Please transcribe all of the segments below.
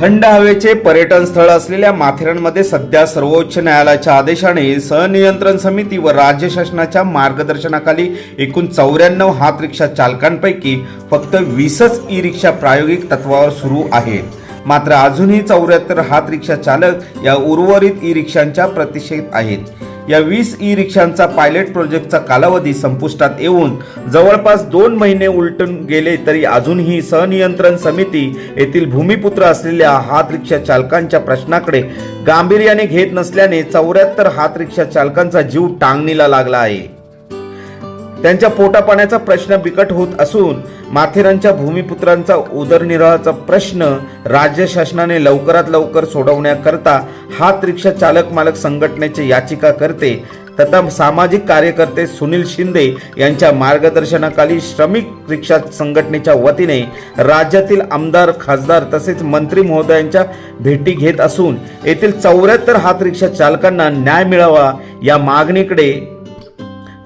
थंड हवेचे पर्यटन स्थळ असलेल्या माथेरानमध्ये सध्या सर्वोच्च न्यायालयाच्या आदेशाने सहनियंत्रण समिती व राज्य शासनाच्या मार्गदर्शनाखाली एकूण चौऱ्याण्णव हात रिक्षा चालकांपैकी फक्त वीसच ई रिक्षा प्रायोगिक तत्वावर सुरू आहेत. मात्र अजूनही चौऱ्याहत्तर हात रिक्षा चालक या उर्वरित ई रिक्षांच्या प्रतीक्षेत आहेत. या वीस ई रिक्षांचा पायलट प्रोजेक्टचा कालावधी संपुष्टात येऊन जवळपास दोन महिने उलटून गेले तरी अजूनही सहनियंत्रण समिती येथील भूमिपुत्र असलेल्या हात रिक्षा चालकांच्या प्रश्नाकडे गांभीर्याने घेत नसल्याने चौऱ्याहत्तर हात रिक्षा चालकांचा जीव टांगणीला लागला आहे. त्यांच्या पोटापाण्याचा प्रश्न बिकट होत असून माथेरानच्या भूमिपुत्रांचा उदरनिर्वाहाचा प्रश्न राज्य शासनाने लवकरात लवकर सोडवण्याकरता हात रिक्षा चालक मालक संघटनेची याचिका करते. तथा सामाजिक कार्यकर्ते सुनील शिंदे यांच्या मार्गदर्शनाखाली श्रमिक रिक्षा संघटनेच्या वतीने राज्यातील आमदार खासदार तसेच मंत्री महोदयांच्या भेटी घेत असून येथील चौऱ्याहत्तर हात रिक्षा चालकांना न्याय मिळावा या मागणीकडे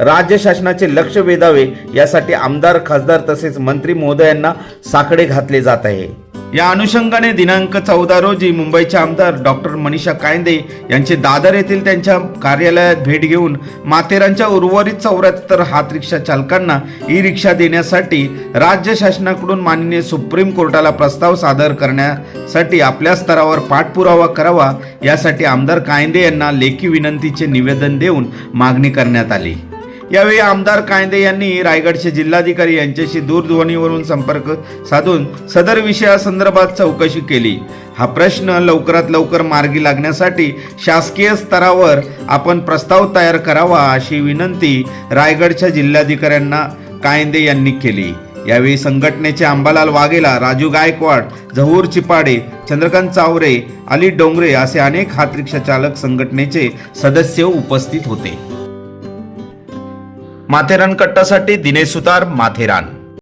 राज्य शासनाचे लक्ष वेधावे यासाठी आमदार खासदार तसेच मंत्री महोदयांना साकडे घातले जात आहे. या अनुषंगाने दिनांक चौदा रोजी मुंबईचे आमदार डॉक्टर मनीषा कायंदे यांचे दादर येथील त्यांच्या कार्यालयात भेट घेऊन माथेरानच्या उर्वरित चौऱ्याहत्तर हात रिक्षा चालकांना ई रिक्षा देण्यासाठी राज्य शासनाकडून माननीय सुप्रीम कोर्टाला प्रस्ताव सादर करण्यासाठी आपल्या स्तरावर पाठपुरावा करावा यासाठी आमदार कायंदे यांना लेखी विनंतीचे निवेदन देऊन मागणी करण्यात आली. यावेळी आमदार कायदे यांनी रायगडचे जिल्हाधिकारी यांच्याशी दूरध्वनीवरून संपर्क साधून सदर विषयासंदर्भात चौकशी केली. हा प्रश्न लवकरात लवकर मार्गी लागण्यासाठी शासकीय स्तरावर आपण प्रस्ताव तयार करावा अशी विनंती रायगडच्या जिल्हाधिकाऱ्यांना कायंदे यांनी केली. यावेळी संघटनेचे अंबालाल वाघेला राजू गायकवाड झहूर चिपाडे चंद्रकांत चावरे अली डोंगरे असे अनेक हातरिक्षा चालक संघटनेचे सदस्य उपस्थित होते. माथेरान कट्टासाठी दिनेश सुतार माथेरान.